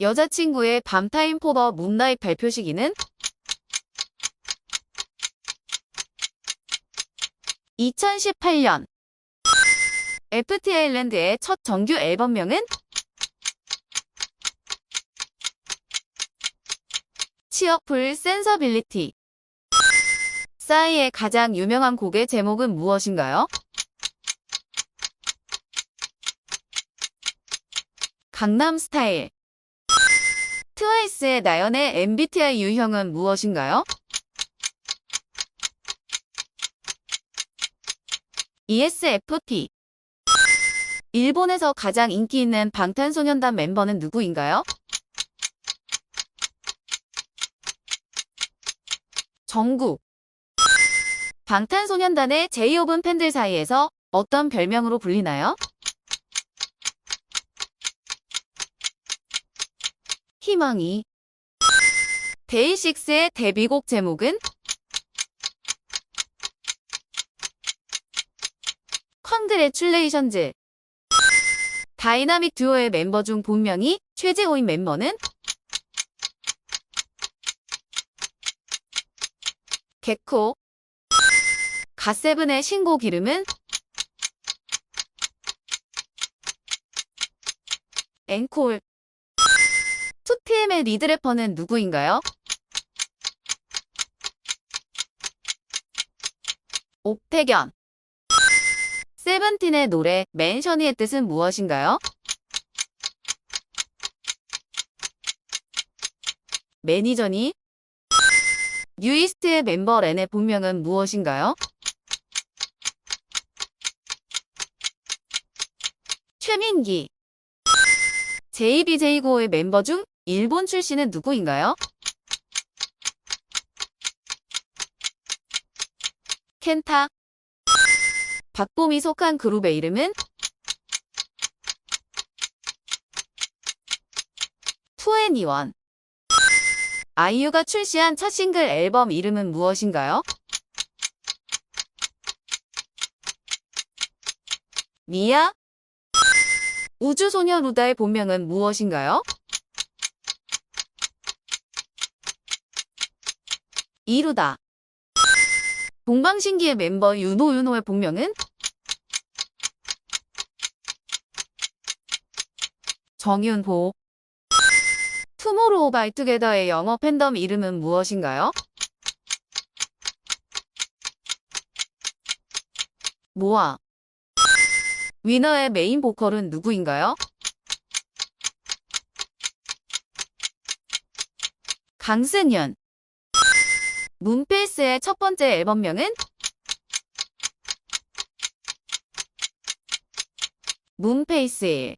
여자친구의 밤타임 포버 문나잇 발표 시기는 2018년 FT 아일랜드의 첫 정규 앨범명은 치어풀 센서빌리티 싸이의 가장 유명한 곡의 제목은 무엇인가요? 강남 스타일 트와이스의 나연의 MBTI 유형은 무엇인가요? ESFP 일본에서 가장 인기 있는 방탄소년단 멤버는 누구인가요? 정국 방탄소년단의 제이홉은 팬들 사이에서 어떤 별명으로 불리나요? 희망이? 데이식스의 데뷔곡 제목은? 컨그레출레이션즈 다이나믹 듀오의 멤버 중 본명이 최재호인 멤버는? 개코 갓세븐의 신곡 이름은? 앵콜 2PM의 리드래퍼는 누구인가요? 옥태견 세븐틴의 노래 맨션이의 뜻은 무엇인가요? 매니저니 뉴이스트의 멤버 렌의 본명은 무엇인가요? 최민기 JBJ5의 멤버 중 일본 출신은 누구인가요? 켄타 박봄이 속한 그룹의 이름은 투애니원 아이유가 출시한 첫 싱글 앨범 이름은 무엇인가요? 미야? 우주소녀 루다의 본명은 무엇인가요? 이루다. 동방신기의 멤버 윤호 윤호의 본명은? 정윤호. 투모로우 바이투게더의 영어 팬덤 이름은 무엇인가요? 모아. 위너의 메인 보컬은 누구인가요? 강승현. 문페이스의 첫 번째 앨범명은? 문페이스